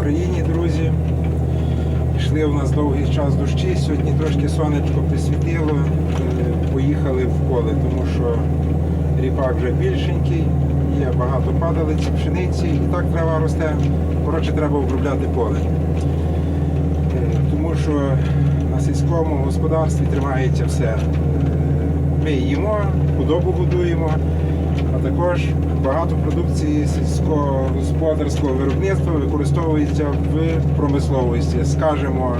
Україні, друзі. Йшли у нас довгий час дощі, сьогодні трошки сонечко присвітило, Е, поїхали в поле, тому що ріпак вже більшенький, є багато падалиць, пшениці, і так трава росте. Коротше, треба обробляти поле. Е, Тому що на сільському господарстві тримається все. Е, Ми їмо, худобу годуємо, а також багато продукції сільського господарського виробництва використовується в промисловості. Скажемо,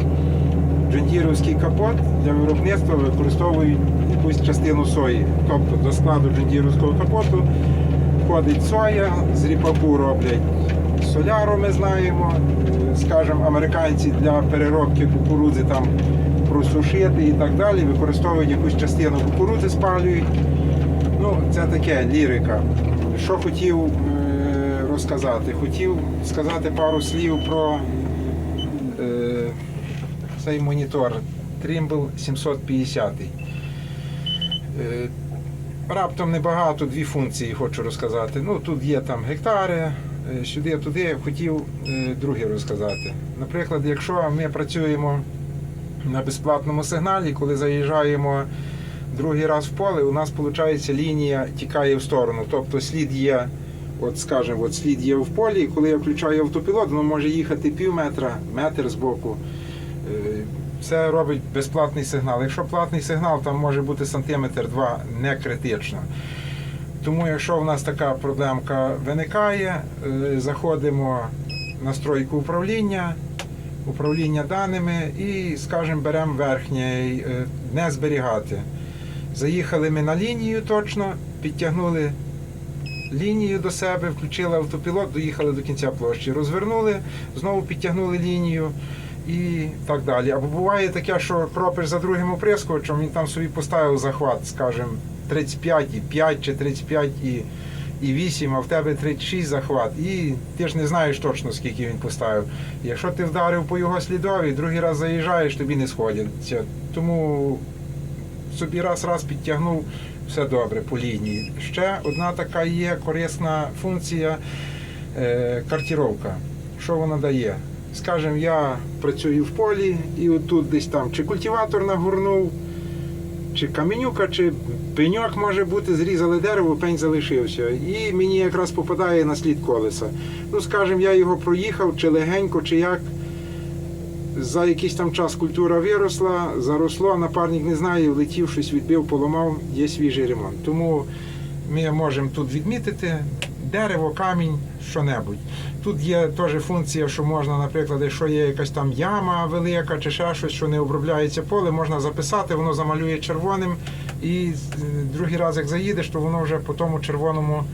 джендірівський капот для виробництва використовують якусь частину сої. Тобто до складу джендірівського капоту входить соя, з ріпаку роблять соляру, ми знаємо. Скажемо, американці для переробки кукурудзи там просушити і так далі, використовують якусь частину кукурудзи, спалюють. Ну, це таке лірика. Що хотів е, розказати? Хотів сказати пару слів про е, цей монітор Trimble 750. Е, Раптом небагато, дві функції хочу розказати. Ну, тут є там гектари, е, сюди, туди хотів е, друге розказати. Наприклад, якщо ми працюємо на безплатному сигналі, коли заїжджаємо другий раз в поле, у нас виходить лінія тікає в сторону. Тобто слід є, от скажімо, от слід є в полі, і коли я включаю автопілот, воно може їхати пів метра, метр з боку. Е, Це робить безплатний сигнал. Якщо платний сигнал, там може бути сантиметр-два не критично. Тому якщо в нас така проблемка виникає, е, заходимо в настройку управління, управління даними і, скажімо, беремо верхній е, не зберігати. Заїхали ми на лінію точно, підтягнули лінію до себе, включили автопілот, доїхали до кінця площі, розвернули, знову підтягнули лінію і так далі. Або буває таке, що кропиш за другим оприскувачем, він там собі поставив захват, скажімо, 35 і 5 чи 35 і, і 8, а в тебе 36 захват. І ти ж не знаєш точно, скільки він поставив. Якщо ти вдарив по його слідові, другий раз заїжджаєш, тобі не сходяться. Тому собі раз-раз підтягнув, все добре по лінії. Ще одна така є корисна функція е, картіровка. Що вона дає? Скажем, я працюю в полі і отут десь там чи культиватор нагорнув, чи каменюка, чи пеньок може бути, зрізали дерево, пень залишився. І мені якраз попадає на слід колеса. Ну, скажем, я його проїхав, чи легенько, чи як. За якийсь там час культура виросла, заросло, напарник не знає, влетів, щось відбив, поламав, є свіжий ремонт. Тому ми можемо тут відмітити дерево, камінь, що-небудь. Тут є теж функція, що можна, наприклад, якщо є якась там яма велика чи ще щось, що не обробляється поле, можна записати, воно замалює червоним. І е, другий раз, як заїдеш, то воно вже по тому червоному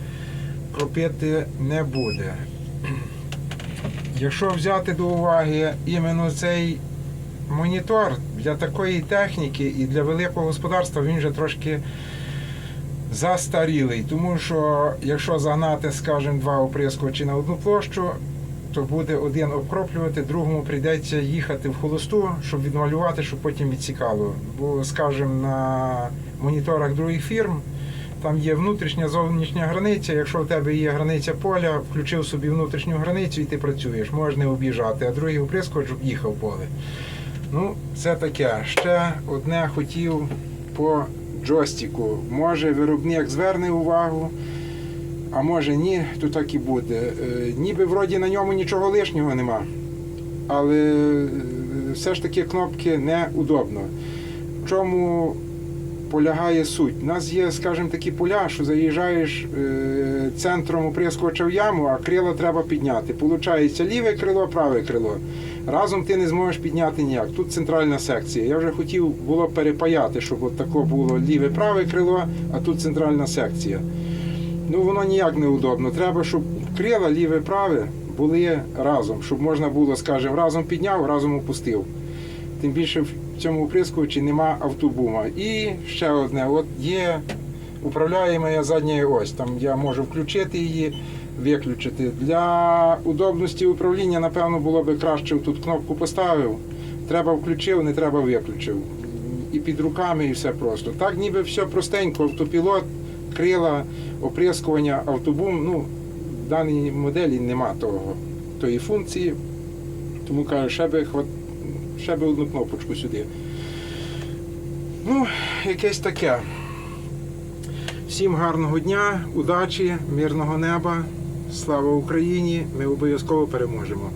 кропити не буде. Якщо взяти до уваги іменно цей монітор для такої техніки і для великого господарства, він вже трошки застарілий. Тому що якщо загнати, скажімо, два оприскувачі на одну площу, то буде один обкроплювати, другому прийдеться їхати в холосту, щоб відмалювати, щоб потім відсікало. Бо, скажімо, на моніторах других фірм. Там є внутрішня зовнішня границя. Якщо в тебе є границя поля, включив собі внутрішню границю і ти працюєш, можеш не об'їжджати, а другий оприскувач об'їхав поле. Ну, це таке. Ще одне хотів по джойстику. Може виробник зверне увагу, а може ні, то так і буде. Е, Ніби вроді на ньому нічого лишнього нема. Але е, все ж таки кнопки неудобно. Чому полягає суть. У нас є, скажімо, такі поля, що заїжджаєш е, центром оприскувача в яму, а крило треба підняти. Получається ліве крило, праве крило. Разом ти не зможеш підняти ніяк. Тут центральна секція. Я вже хотів було перепаяти, щоб от тако було ліве праве крило, а тут центральна секція. Ну воно ніяк не удобно. Треба, щоб крила ліве праве були разом, щоб можна було, скажімо, разом підняв, разом опустив. Тим більше в цьому оприскувачі нема автобума. І ще одне, от є управляєма задня ось. Там я можу включити її, виключити. Для удобності управління, напевно, було б краще тут кнопку поставив. Треба включив, не треба виключив. І під руками, і все просто. Так ніби все простенько, автопілот, крила, оприскування, автобум. Ну, в даній моделі нема того, тої функції. Тому кажу, ще би, хват... ще би одну кнопочку сюди. Ну, якесь таке. Всім гарного дня, удачі, мирного неба. Слава Україні! Ми обов'язково переможемо.